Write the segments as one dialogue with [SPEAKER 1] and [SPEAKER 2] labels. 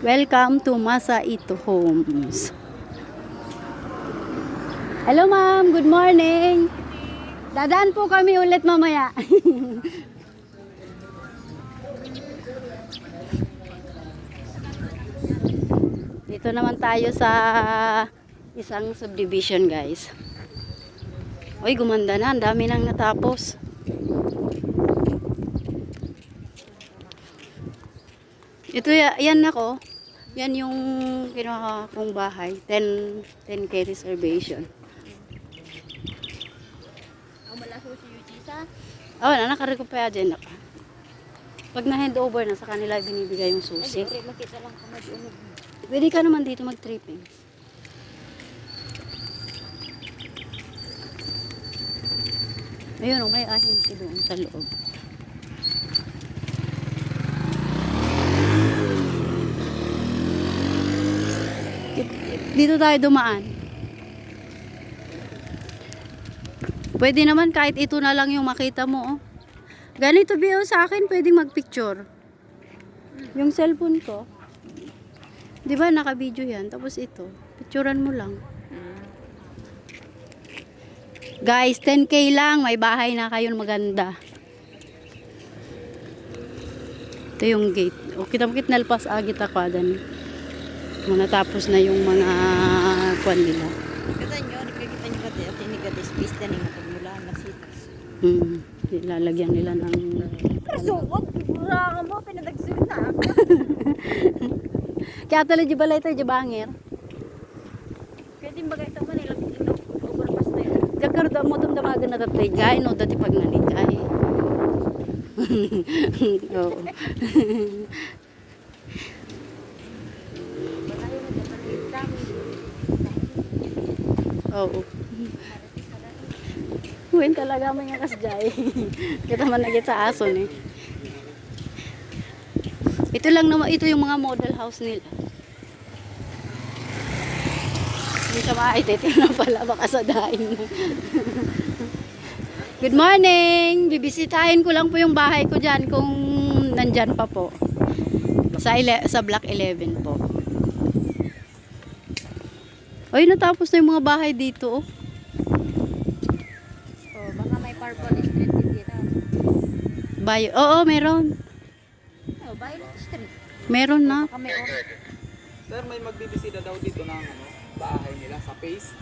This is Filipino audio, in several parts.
[SPEAKER 1] Welcome to Masa Ito Homes. Hello ma'am, good morning. Dadaan po kami ulit mamaya. Dito naman tayo sa isang subdivision guys. Uy, gumanda na. Ang dami nang natapos. Ito, ya- yan ako. Yan yung kinuha kong bahay. 10, 10k reservation.
[SPEAKER 2] Ang malaso si Yujisa.
[SPEAKER 1] Oh, na nakarecompare agenda ka. Pag na-hand over na sa kanila binibigay yung
[SPEAKER 2] Ay,
[SPEAKER 1] susi.
[SPEAKER 2] pre, makita lang ka mag-unog.
[SPEAKER 1] Pwede ka naman dito mag-tripping. Ayun, oh, may ahinti doon sa loob. Dito tayo dumaan. Pwede naman kahit ito na lang yung makita mo. Oh. Ganito biyo sa akin, pwedeng magpicture. Yung cellphone ko. Di ba naka-video yan? Tapos ito, picturean mo lang. Guys, 10k lang, may bahay na kayo maganda. Ito yung gate. O, kita mo nalpas agit akwadan. Natapos na yung mga kwan nila.
[SPEAKER 2] Kita nyo, nakikita nyo kati at inigati space na nga pagmula na sitas.
[SPEAKER 1] Hmm. Lalagyan nila ng...
[SPEAKER 2] Kaso, wag, mura ka mo, pinadagsun na.
[SPEAKER 1] Kaya tala di balay tayo di bangir.
[SPEAKER 2] Pwede ba kayo ito Manila, ino, overpass na yun.
[SPEAKER 1] Jakarta mo tum damagan na tatay gay no dati pag nanikay. Oo.
[SPEAKER 2] Wala yung nagpapalit lang.
[SPEAKER 1] Oo. Huwin talaga may nga kasjay. Kita man na kita aso ni. Ito lang naman, ito yung mga model house nila. Hindi sa mga ititin na pala, baka sa daing mo. Good morning! Bibisitahin ko lang po yung bahay ko dyan kung nandyan pa po. Sa, sa block 11 po. Ay, natapos na yung mga bahay dito. Oh.
[SPEAKER 2] Oh, baka may purple street din dito.
[SPEAKER 1] Bayo. Oo, meron.
[SPEAKER 2] Oh, Violet Street.
[SPEAKER 1] Meron na.
[SPEAKER 2] Baka may.
[SPEAKER 3] Sir, may magbibisita daw dito ng ano, bahay nila sa phase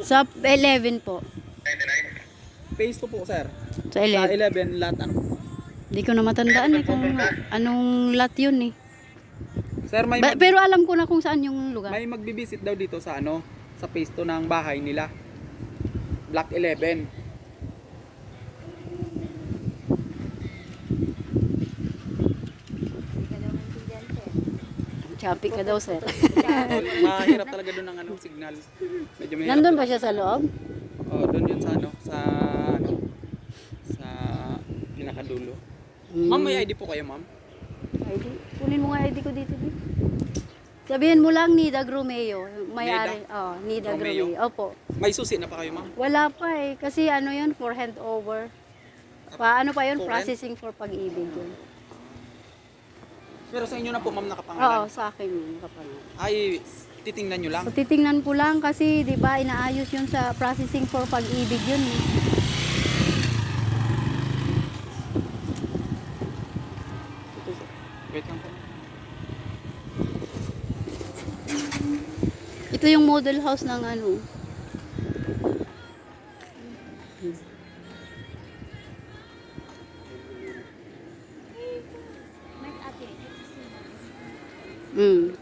[SPEAKER 1] Sa 11 po.
[SPEAKER 3] 2. Phase 2 po, sir.
[SPEAKER 1] Sa
[SPEAKER 3] Sa
[SPEAKER 1] 11.
[SPEAKER 3] 11, lahat ano.
[SPEAKER 1] Hindi ko na matandaan eh kung anong lot yun eh.
[SPEAKER 3] Sir, may,
[SPEAKER 1] Ba-
[SPEAKER 3] mag-
[SPEAKER 1] pero alam ko na kung saan yung lugar.
[SPEAKER 3] may magbibisit daw dito sa ano, sa phase 2 ng bahay nila. Block 11.
[SPEAKER 2] Hindi ka daw sir.
[SPEAKER 3] Mahirap talaga doon ang ano, signal. Medyo mahirap.
[SPEAKER 1] Nandun ba siya sa loob?
[SPEAKER 3] Oh, doon yun sa ano, sa ano, sa pinakadulo.
[SPEAKER 1] Hmm.
[SPEAKER 3] Ma'am, may ID po kayo, ma'am?
[SPEAKER 1] ID. Kunin mo nga ID ko dito. Di. Sabihin mo lang Nida Grumeo. May-ari. Oh, Nida
[SPEAKER 3] Grumeo?
[SPEAKER 1] Grumeo. Opo.
[SPEAKER 3] May susi na pa kayo, ma'am?
[SPEAKER 1] Wala pa eh. Kasi ano yun, for handover. Pa, ano pa yun?
[SPEAKER 3] For
[SPEAKER 1] Processing for pag-ibig yun.
[SPEAKER 3] Pero sa inyo na po, ma'am,
[SPEAKER 1] Oo,
[SPEAKER 3] nakapangalan.
[SPEAKER 1] sa akin yun. Kapangalan.
[SPEAKER 3] Ay, titingnan nyo lang.
[SPEAKER 1] So, titingnan ko lang kasi, di ba, inaayos yun sa processing for pag-ibig yun. eh.
[SPEAKER 3] Wait lang po.
[SPEAKER 1] Ito yung model house ng ano. Mm.